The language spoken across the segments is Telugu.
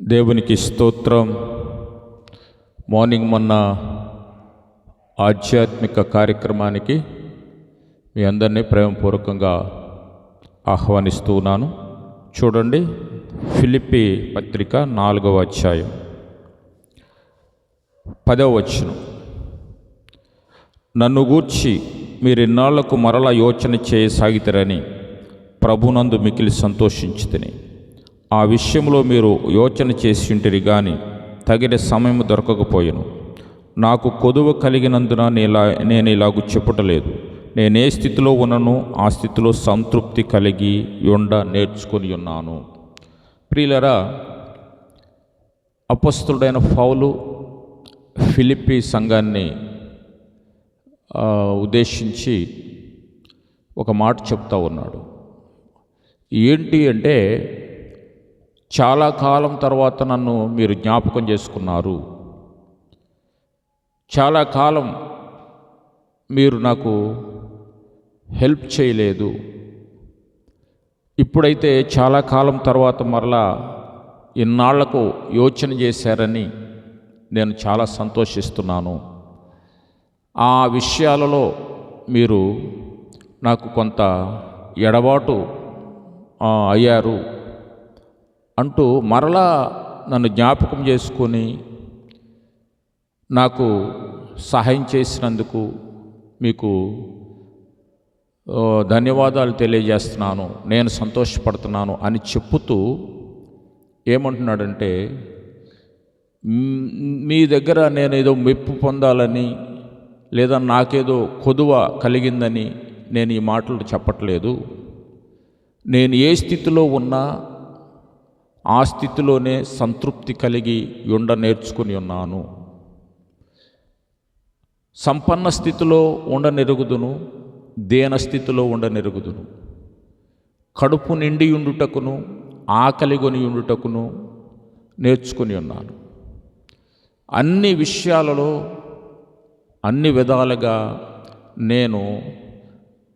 దేవునికి స్తోత్రం. మార్నింగ్ మొన్న ఆధ్యాత్మిక కార్యక్రమానికి మీ అందరినీ ప్రేమపూర్వకంగా ఆహ్వానిస్తూ ఉన్నాను. చూడండి ఫిలిపి పత్రిక నాలుగవ అధ్యాయం. పదవ వచనం. నన్ను గూర్చి మీరు ఇన్నాళ్ళకు మరల యోచన చేయసాగితరని ప్రభునందు మికిలి సంతోషించుతని. ఆ విషయంలో మీరు యోచన చేసింటిరి కానీ తగిన సమయం దొరకకపోయాను. నాకు కొదువ కలిగినందున నేలా నేను ఇలాగు చెప్పుటలేదు. నేను ఏ స్థితిలో ఉన్నను ఆ స్థితిలో సంతృప్తి కలిగి ఉండ నేర్చుకొని ఉన్నాను. ప్రియులరా అపస్తుడైన ఫౌలు ఫిలిప్పి సంఘాన్ని ఉద్దేశించి ఒక మాట చెప్తా ఉన్నాడు. ఏంటి అంటే చాలా కాలం తర్వాత నన్ను మీరు జ్ఞాపకం చేసుకున్నారు. చాలా కాలం మీరు నాకు హెల్ప్ చేయలేదు. ఇప్పుడైతే చాలా కాలం తర్వాత మరలా ఇన్నాళ్ళకు యోచన చేశారని నేను చాలా సంతోషిస్తున్నాను. ఆ విషయాలలో మీరు నాకు కొంత ఎడబాటు అయ్యారు. అంటూ మరలా నన్ను జ్ఞాపకం చేసుకొని నాకు సహాయం చేసినందుకు మీకు ధన్యవాదాలు తెలియజేస్తున్నాను. నేను సంతోషపడుతున్నాను అని చెప్పుతూ ఏమంటున్నాడంటే మీ దగ్గర నేను ఏదో మెప్పు పొందాలని లేదా నాకేదో కొదువ కలిగిందని నేను ఈ మాటలు చెప్పట్లేదు. నేను ఏ స్థితిలో ఉన్నా ఆ స్థితిలోనే సంతృప్తి కలిగి ఉండ నేర్చుకుని ఉన్నాను. సంపన్న స్థితిలో ఉండనెరుగుదును దేన స్థితిలో ఉండనెరుగుదును కడుపు నిండి ఉండుటకును ఆకలి కొని ఉండుటకును నేర్చుకుని ఉన్నాను. అన్ని విషయాలలో అన్ని విధాలుగా నేను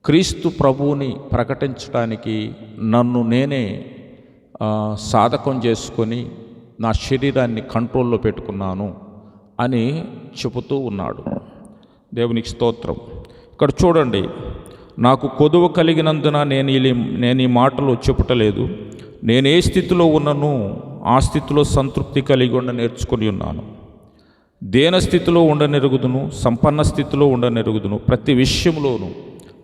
క్రీస్తు ప్రభువుని ప్రకటించడానికి నన్ను నేనే సాధకం చేసుకొని నా శరీరాన్ని కంట్రోల్లో పెట్టుకున్నాను అని చెబుతూ ఉన్నాడు. దేవునికి స్తోత్రం. ఇక్కడ చూడండి నాకు కొదువ కలిగినందున నేను ఈ నేను ఈ మాటలు చెప్పుటలేదు. నేను ఏ స్థితిలో ఉన్నను ఆ స్థితిలో సంతృప్తి కలిగి ఉండ నేర్చుకొని ఉన్నాను. దేన స్థితిలో ఉండనెరుగుదును సంపన్న స్థితిలో ఉండనెరుగుదును ప్రతి విషయంలోనూ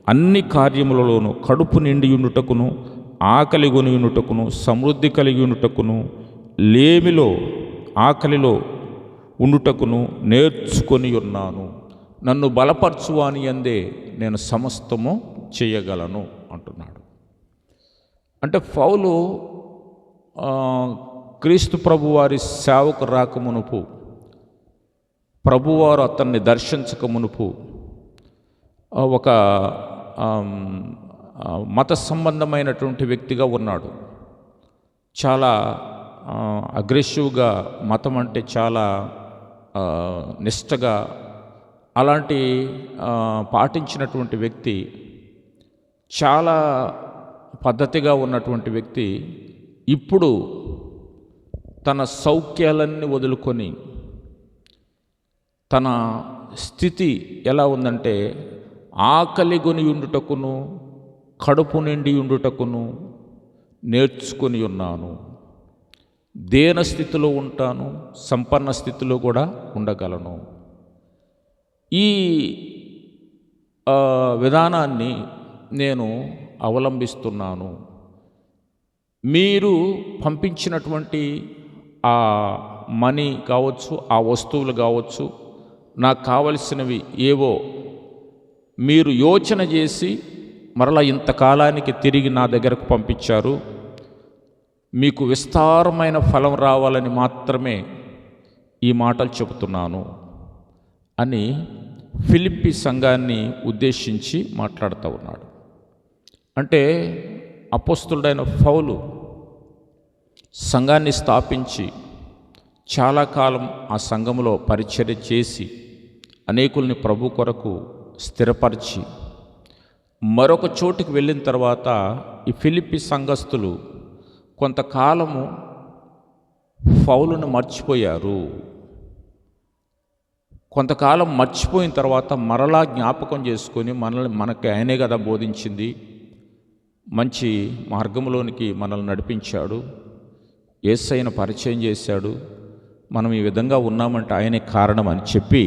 అన్ని కార్యములలోనూ కడుపు నిండి ఉండుటకును ఆకలి కొని సమృద్ధి కలిగి ఉండుటకును లేమిలో ఆకలిలో ఉండుటకును నేర్చుకొని ఉన్నాను నన్ను బలపరచువాని అందే నేను సమస్తము చేయగలను అంటున్నాడు. అంటే పౌలు క్రీస్తు ప్రభువారి సేవకు సేవకు రాకమునుపు ప్రభువారు అతన్ని దర్శించక మునుపు ఒక మత సంబంధమైనటువంటి వ్యక్తిగా ఉన్నాడు. చాలా అగ్రెసివ్గా మతం అంటే చాలా నిష్టగా అలాంటి పాటించినటువంటి వ్యక్తి చాలా పద్ధతిగా ఉన్నటువంటి వ్యక్తి ఇప్పుడు తన సౌఖ్యాలన్నీ వదులుకొని తన స్థితి ఎలా ఉందంటే ఆకలి కొని ఉండుటకును కడుపు నిండి ఉండుటకును నేర్చుకొని ఉన్నాను. దేన స్థితిలో ఉంటాను సంపన్న స్థితిలో కూడా ఉండగలను. ఈ విధానాన్ని నేను అవలంబిస్తున్నాను. మీరు పంపించినటువంటి ఆ మనీ కావచ్చు ఆ వస్తువులు కావచ్చు నాకు కావలసినవి ఏవో మీరు యోచన చేసి మరలా ఇంతకాలానికి తిరిగి నా దగ్గరకు పంపించారు. మీకు విస్తారమైన ఫలం రావాలని మాత్రమే ఈ మాటలు చెబుతున్నాను అని ఫిలిప్పి సంఘాన్ని ఉద్దేశించి మాట్లాడుతూ ఉన్నాడు. అంటే అపోస్తుడైన ఫౌలు సంఘాన్ని స్థాపించి చాలా కాలం ఆ సంఘంలో పరిచర్య చేసి అనేకుల్ని ప్రభు కొరకు స్థిరపరిచి మరొక చోటుకి వెళ్ళిన తర్వాత ఈ ఫిలిప్పి సంఘస్థులు కొంతకాలము ఫౌలును మర్చిపోయారు. కొంతకాలం మర్చిపోయిన తర్వాత మరలా జ్ఞాపకం చేసుకొని మనల్ని మనకి ఆయనే కదా బోధించింది. మంచి మార్గంలోనికి మనల్ని నడిపించాడు. ఏసైన పరిచయం చేశాడు. మనం ఈ విధంగా ఉన్నామంటే ఆయనే కారణం అని చెప్పి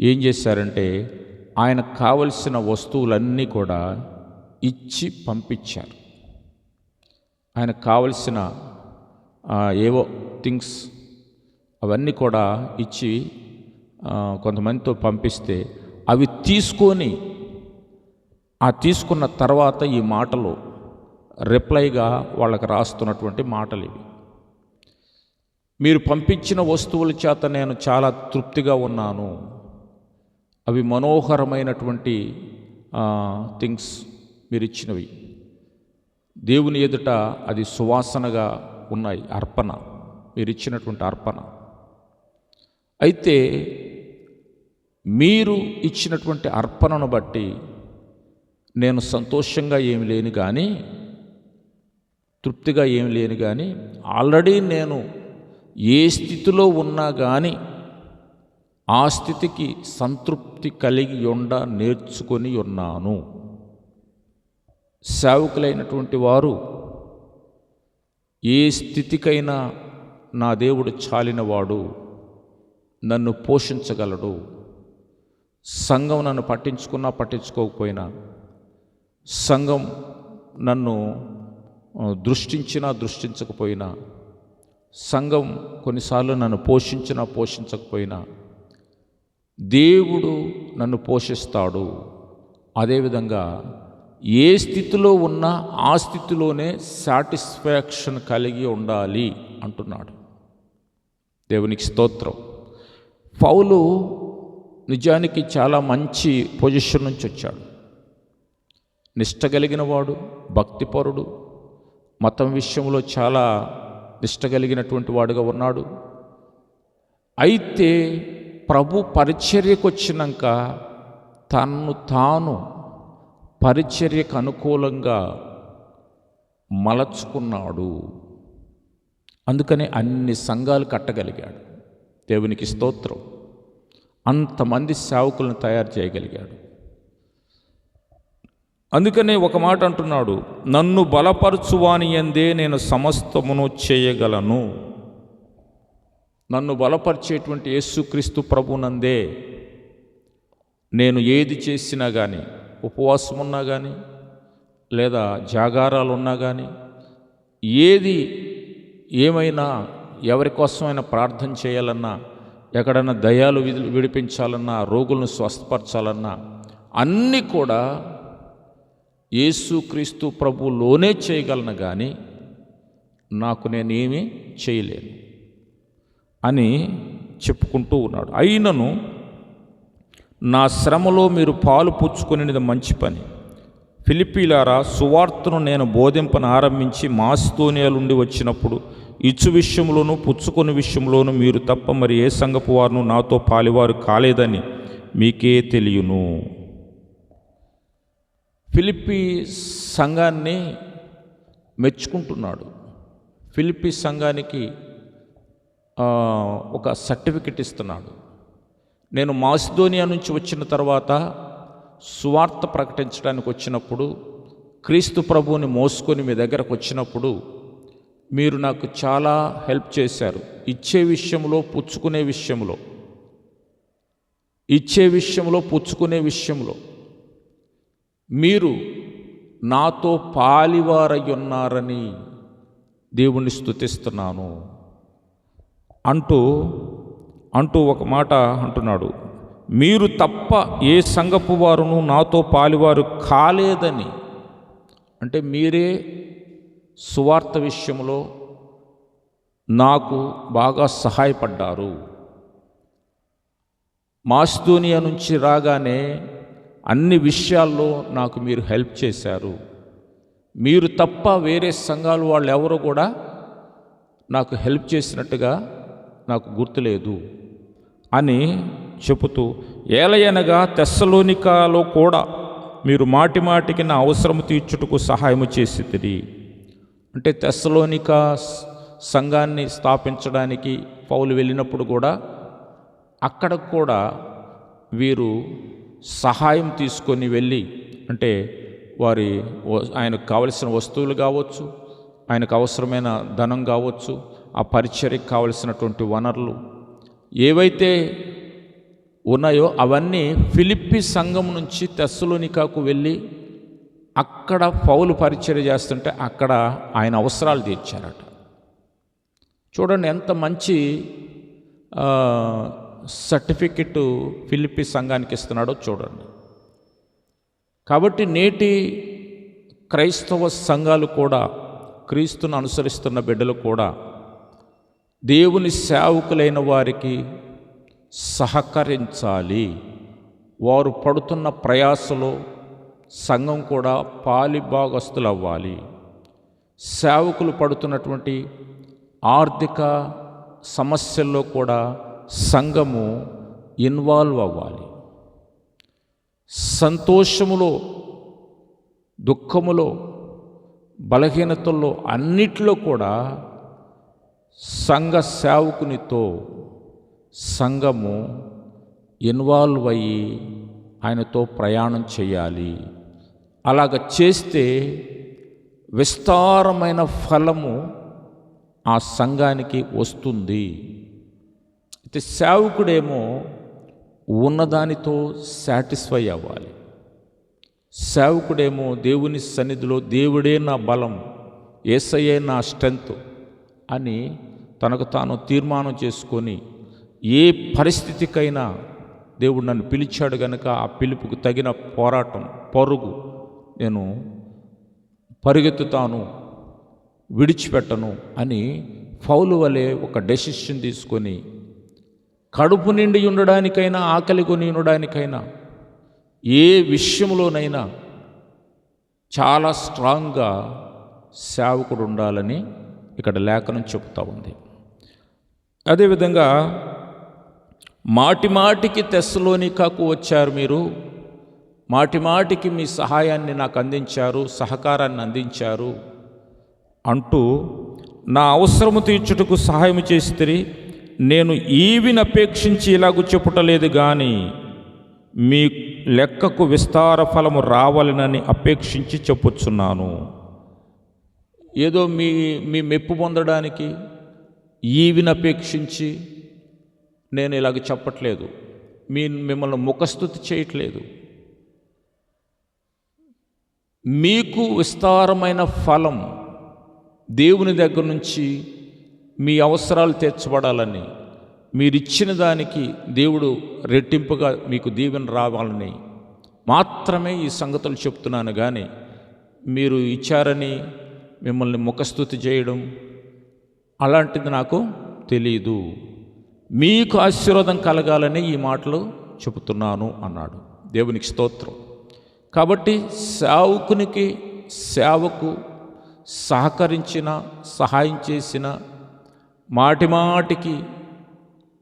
ఏం చేశారంటే ఆయనకు కావలసిన వస్తువులన్నీ కూడా ఇచ్చి పంపించారు. ఆయనకు కావలసిన ఏవో థింగ్స్ అవన్నీ కూడా ఇచ్చి కొంతమందితో పంపిస్తే అవి తీసుకొని ఆ తీసుకున్న తర్వాత ఈ మాటలు రిప్లైగా వాళ్ళకి రాస్తున్నటువంటి మాటలు ఇవి. మీరు పంపించిన వస్తువుల చేత నేను చాలా తృప్తిగా ఉన్నాను. అవి మనోహరమైనటువంటి థింగ్స్ మీరు ఇచ్చినవి దేవుని ఎదుట అది సువాసనగా ఉన్నాయి అర్పణ. మీరు ఇచ్చినటువంటి అర్పణ. అయితే మీరు ఇచ్చినటువంటి అర్పణను బట్టి నేను సంతోషంగా ఏమి లేను కానీ తృప్తిగా ఏమి లేను కానీ ఆల్రెడీ నేను ఏ స్థితిలో ఉన్నా కానీ ఆ స్థితికి సంతృప్తి కలిగి ఉండ నేర్చుకొని ఉన్నాను. సేవకులైనటువంటి వారు ఏ స్థితికైనా నా దేవుడు చాలినవాడు నన్ను పోషించగలడు. సంఘం నన్ను పట్టించుకున్నా పట్టించుకోకపోయినా సంఘం నన్ను దృష్టించినా దృష్టించకపోయినా సంఘం కొన్నిసార్లు నన్ను పోషించినా పోషించకపోయినా దేవుడు నన్ను పోషిస్తాడు. అదేవిధంగా ఏ స్థితిలో ఉన్నా ఆ స్థితిలోనే సాటిస్ఫాక్షన్ కలిగి ఉండాలి అంటున్నాడు. దేవునికి స్తోత్రం. పౌలు నిజానికి చాలా మంచి పొజిషన్ నుంచి వచ్చాడు. నిష్ట కలిగిన వాడు భక్తిపరుడు మతం విషయంలో చాలా నిష్ట కలిగినటువంటి వాడుగా ఉన్నాడు. అయితే ప్రభు పరిచర్యకు వచ్చినాక తన్ను తాను పరిచర్యకు అనుకూలంగా మలచుకున్నాడు. అందుకనే అన్ని సంఘాలు కట్టగలిగాడు. దేవునికి స్తోత్రం. అంతమంది సేవకులను తయారు చేయగలిగాడు. అందుకనే ఒక మాట అంటున్నాడు నన్ను బలపరచువాని ఎందే నేను సమస్తమును చేయగలను. నన్ను బలపరిచేటువంటి యేసుక్రీస్తు ప్రభునందే. నేను ఏది చేసినా కానీ ఉపవాసం ఉన్నా కానీ లేదా జాగారాలు ఉన్నా కానీ ఏది ఏమైనా ఎవరి కోసమైనా ప్రార్థన చేయాలన్నా ఎక్కడైనా దయాలు విడిపించాలన్నా రోగులను స్వస్థపరచాలన్నా అన్నీ కూడా యేసుక్రీస్తు ప్రభులోనే చేయగలను కానీ నాకు నేనేమీ చేయలేను. అని చెప్పుకుంటూ ఉన్నాడు. అయినను నా శ్రమలో మీరు పాలు పుచ్చుకునేది మంచి పని. ఫిలిపీలారా సువార్తను నేను బోధింపను ఆరంభించి మాస్తోనియాలుండి వచ్చినప్పుడు ఇచ్చు విషయంలోనూ పుచ్చుకొని విషయంలోనూ మీరు తప్ప మరి ఏ సంగపు వారును నాతో పాలివారు కాలేదని మీకే తెలియను. ఫిలిప్పి సంఘాన్ని మెచ్చుకుంటున్నాడు. ఫిలిప్పి సంఘానికి ఒక సర్టిఫికెట్ ఇస్తున్నాడు. నేను మాసిదోనియా నుంచి వచ్చిన తర్వాత సువార్త ప్రకటించడానికి వచ్చినప్పుడు క్రీస్తు ప్రభువుని మోసుకొని మీ దగ్గరకు వచ్చినప్పుడు మీరు నాకు చాలా హెల్ప్ చేశారు. ఇచ్చే విషయంలో పుచ్చుకునే విషయంలో. ఇచ్చే విషయంలో పుచ్చుకునే విషయంలో. మీరు నాతో పాలివారై ఉన్నారని దేవుణ్ణి స్థుతిస్తున్నాను అంటూ అంటూ ఒక మాట అంటున్నాడు. మీరు తప్ప ఏ సంగపు వారును నాతో పాలివారు కాలేదని. అంటే మీరే సువార్త విషయంలో నాకు బాగా సహాయపడ్డారు. మాస్దోనియా నుంచి రాగానే అన్ని విషయాల్లో నాకు మీరు హెల్ప్ చేశారు. మీరు తప్ప వేరే సంఘాలు వాళ్ళు ఎవరు కూడా నాకు హెల్ప్ చేసినట్టుగా నాకు గుర్తులేదు అని చెబుతూ ఏలయనగా తెస్సలోనికాలో కూడా మీరు మాటి మాటికి నా అవసరం తీర్చుటకు సహాయము చేసిదిరి అంటే తెస్సలోనిక సంఘాన్ని స్థాపించడానికి పౌలు వెళ్ళినప్పుడు కూడా అక్కడ కూడా వీరు సహాయం తీసుకొని వెళ్ళి అంటే వారి వ- ఆయనకు కావలసిన వస్తువులు కావచ్చు ఆయనకు అవసరమైన ధనం కావచ్చు ఆ పరిచర్యకు కావలసినటువంటి వనరులు ఏవైతే ఉన్నాయో అవన్నీ ఫిలిప్పి సంఘం నుంచి తెస్సులోనికాకు వెళ్ళి అక్కడ పౌలు పరిచర్య చేస్తుంటే అక్కడ ఆయన అవసరాలు తీర్చారట. చూడండి ఎంత మంచి సర్టిఫికెట్ ఫిలిప్పి సంఘానికి ఇస్తున్నాడో చూడండి. కాబట్టి నేటి క్రైస్తవ సంఘాలు కూడా క్రీస్తును అనుసరిస్తున్న బిడ్డలు కూడా దేవుని సేవకులైన వారికి సహకరించాలి. వారు పడుతున్న ప్రయాసలో సంఘం కూడా పాలిభాగస్తులు అవ్వాలి సేవకులు పడుతున్నటువంటి ఆర్థిక సమస్యల్లో కూడా సంఘము ఇన్వాల్వ్ అవ్వాలి. సంతోషములో దుఃఖములో బలహీనతల్లో అన్నిట్లో కూడా సంఘ సేవకునితో సంఘము ఇన్వాల్వ్ అయ్యి ఆయనతో ప్రయాణం చేయాలి. అలాగ చేస్తే విస్తారమైన ఫలము ఆ సంఘానికి వస్తుంది. అయితే సేవకుడేమో ఉన్నదానితో సాటిస్ఫై అవ్వాలి. సేవకుడేమో దేవుని సన్నిధిలో దేవుడే నా బలం ఏసయ్యే నా స్ట్రెంత్ అని తనకు తాను తీర్మానం చేసుకొని ఏ పరిస్థితికైనా దేవుడు నన్ను పిలిచాడు గనుక ఆ పిలుపుకు తగిన పోరాటం పరుగు నేను పరిగెత్తుతాను విడిచిపెట్టను అని ఫౌలు వలె ఒక డెసిషన్ తీసుకొని కడుపు నిండి ఉండడానికైనా ఆకలి కొని ఉండడానికైనా ఏ విషయంలోనైనా చాలా స్ట్రాంగ్గా సేవకుడు ఉండాలని ఇక్కడ లేఖనం చెబుతూ ఉంది. అదేవిధంగా మాటిమాటికి తెస్సలోనికాకు వచ్చారు మీరు. మాటిమాటికి మీ సహాయాన్ని నాకు అందించారు సహకారాన్ని అందించారు అంటూ నా అవసరము తీర్చుటకు సహాయం చేస్తే నేను ఈవిని అపేక్షించి ఇలాగూ చెప్పుటలేదు కానీ మీ లెక్కకు విస్తార ఫలము రావాలనని అపేక్షించి చెప్పుచున్నాను. ఏదో మీ మీ మెప్పు పొందడానికి ఈవిని అపేక్షించి నేను ఇలాగ చెప్పట్లేదు. మీ మిమ్మల్ని ముఖస్థుతి చేయట్లేదు. మీకు విస్తారమైన ఫలం దేవుని దగ్గర నుంచి మీ అవసరాలు తీర్చబడాలని మీరిచ్చిన దానికి దేవుడు రెట్టింపుగా మీకు దీవెన రావాలని మాత్రమే ఈ సంగతులు చెప్తున్నాను. కానీ మీరు ఇచ్చారని మిమ్మల్ని ముఖస్థుతి చేయడం అలాంటిది నాకు తెలియదు మీకు ఆశీర్వాదం కలగాలని ఈ మాటలు చెబుతున్నాను అన్నాడు. దేవునికి స్తోత్రం. కాబట్టి సేవకునికి సేవకు సహకరించిన సహాయం చేసిన మాటిమాటికి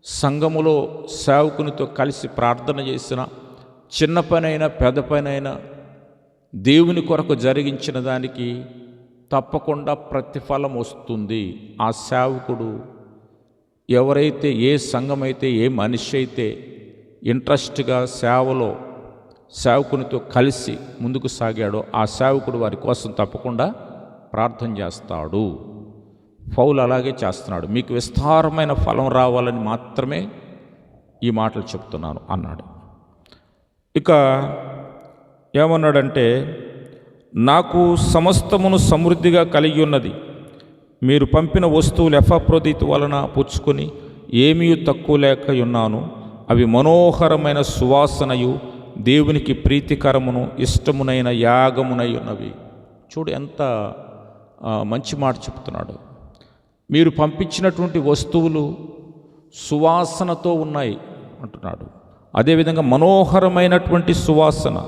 సంఘములో సేవకునితో కలిసి ప్రార్థన చేసిన చిన్న పనైనా పెద్ద పనైనా దేవుని కొరకు జరిగించిన దానికి తప్పకుండా ప్రతిఫలం వస్తుంది. ఆ సేవకుడు ఎవరైతే ఏ సంఘమైతే ఏ మనిషి అయితే ఇంట్రెస్ట్గా సేవలో సేవకునితో కలిసి ముందుకు సాగాడో ఆ సేవకుడు వారి కోసం తప్పకుండా ప్రార్థన చేస్తాడు. పౌలు అలాగే చేస్తున్నాడు. మీకు విస్తారమైన ఫలం రావాలని మాత్రమే ఈ మాటలు చెప్తున్నాను అన్నాడు. ఇక ఏమన్నాడంటే నాకు సమస్తమును సమృద్ధిగా కలిగి ఉన్నది. మీరు పంపిన వస్తువులు ఎఫప్రోదిత్ వలన పుచ్చుకొని ఏమీ తక్కువ లేక ఉన్నాను. అవి మనోహరమైన సువాసనయు దేవునికి ప్రీతికరమును ఇష్టమునైన యాగమునై ఉన్నవి. చూడు ఎంత మంచి మాట చెప్తున్నాడు. మీరు పంపించినటువంటి వస్తువులు సువాసనతో ఉన్నాయి అంటున్నాడు. అదేవిధంగా మనోహరమైనటువంటి సువాసన.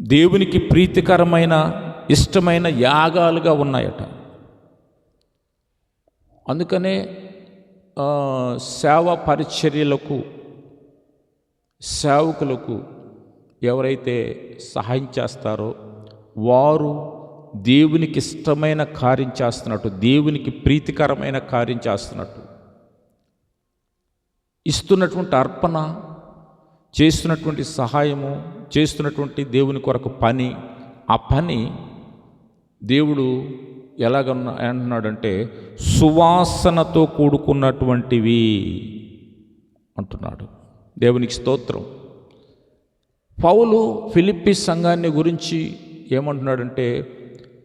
దేవునికి ప్రీతికరమైన ఇష్టమైన యాగాలుగా ఉన్నాయట. అందుకనే సేవ పరిచర్యలకు సేవకులకు ఎవరైతే సహాయం చేస్తారో వారు దేవునికి ఇష్టమైన కార్యం చేస్తున్నట్టు దేవునికి ప్రీతికరమైన కార్యం చేస్తున్నట్టు ఇస్తున్నటువంటి అర్పణ చేస్తున్నటువంటి సహాయము చేస్తున్నటువంటి దేవుని కొరకు పని ఆ పని దేవుడు ఎలాగన్నా అంటున్నాడంటే సువాసనతో కూడుకున్నటువంటివి అంటున్నాడు. దేవునికి స్తోత్రం. పౌలు ఫిలిప్పి సంఘాన్ని గురించి ఏమంటున్నాడంటే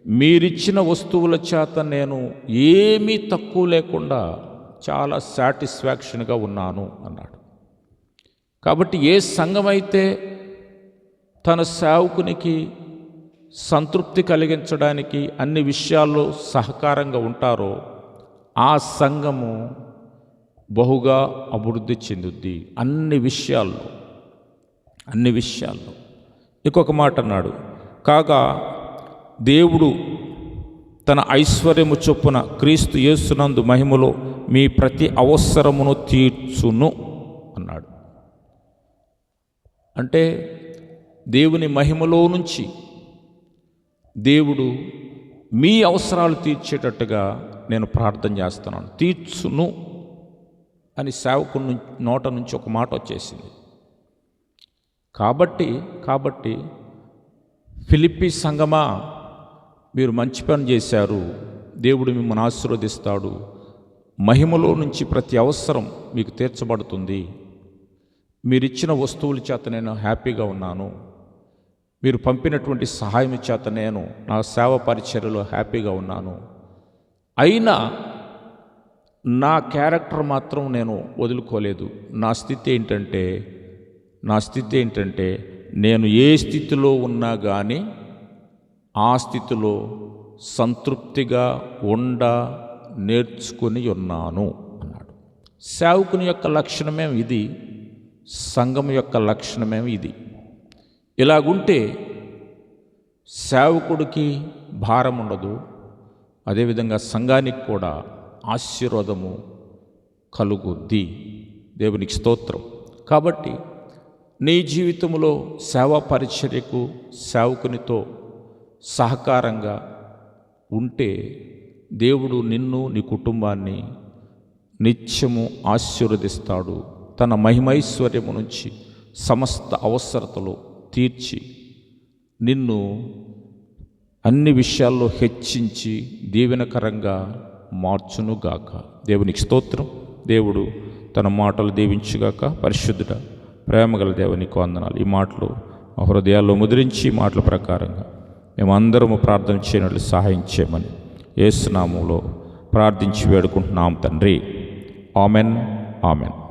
మీరిచ్చిన వస్తువుల చేత నేను ఏమీ తక్కువ లేకుండా చాలా సాటిస్ఫాక్షన్గా ఉన్నాను అన్నాడు. కాబట్టి ఏ సంఘమైతే తన సేవకునికి సంతృప్తి కలిగించడానికి అన్ని విషయాల్లో సహకారంగా ఉంటారో ఆ సంఘము బహుగా అభివృద్ధి చెందుద్ది అన్ని విషయాల్లో. అన్ని విషయాల్లో. ఇంకొక మాట అన్నాడు కాగా దేవుడు తన ఐశ్వర్యము చొప్పున క్రీస్తు యేసునందు మహిమలో మీ ప్రతి అవసరమును తీర్చును. అంటే దేవుని మహిమలో నుంచి దేవుడు మీ అవసరాలు తీర్చేటట్టుగా నేను ప్రార్థన చేస్తున్నాను. తీర్చును అని సేవకుని నోట నుంచి ఒక మాట వచ్చేసింది. కాబట్టి కాబట్టి ఫిలిప్పి సంగమా మీరు మంచి పని చేశారు. దేవుడు మిమ్మల్ని ఆశీర్వదిస్తాడు. మహిమలో నుంచి ప్రతి అవసరం మీకు తీర్చబడుతుంది. మీరిచ్చిన వస్తువుల చేత నేను హ్యాపీగా ఉన్నాను. మీరు పంపినటువంటి సహాయం చేత నేను నా సేవ పరిచర్యలో హ్యాపీగా ఉన్నాను. అయినా నా క్యారెక్టర్ మాత్రం నేను వదులుకోలేదు. నా స్థితి ఏంటంటే నా స్థితి ఏంటంటే నేను ఏ స్థితిలో ఉన్నా కానీ ఆ స్థితిలో సంతృప్తిగా ఉండ నేర్చుకుని ఉన్నాను అన్నాడు. సేవకుని యొక్క లక్షణమే ఇది? సంఘం యొక్క లక్షణమేమి ఇది? ఇలాగుంటే సేవకుడికి భారం ఉండదు అదేవిధంగా సంఘానికి కూడా ఆశీర్వాదము కలుగుద్ది. దేవునికి స్తోత్రం. కాబట్టి నీ జీవితంలో సేవా పరిచర్యకు సేవకునితో సహకారంగా ఉంటే దేవుడు నిన్ను నీ కుటుంబాన్ని నిత్యము ఆశీర్వదిస్తాడు. తన మహిమైశ్వర్యము నుంచి సమస్త అవసరతలు తీర్చి నిన్ను అన్ని విషయాల్లో హెచ్చించి దీవెనకరంగా మార్చునుగాక. దేవునికి స్తోత్రం. దేవుడు తన మాటలు దీవించుగాక. పరిశుద్ధుడ ప్రేమగల దేవునికి వందనాలు. ఈ మాటలు మా హృదయాల్లో ముద్రించి ఈ మాటల ప్రకారంగా మేమందరము ప్రార్థన చేయనట్లు సహాయం చేయమని ఏసునామంలో ప్రార్థించి వేడుకుంటున్నాం తండ్రి. Amen amen.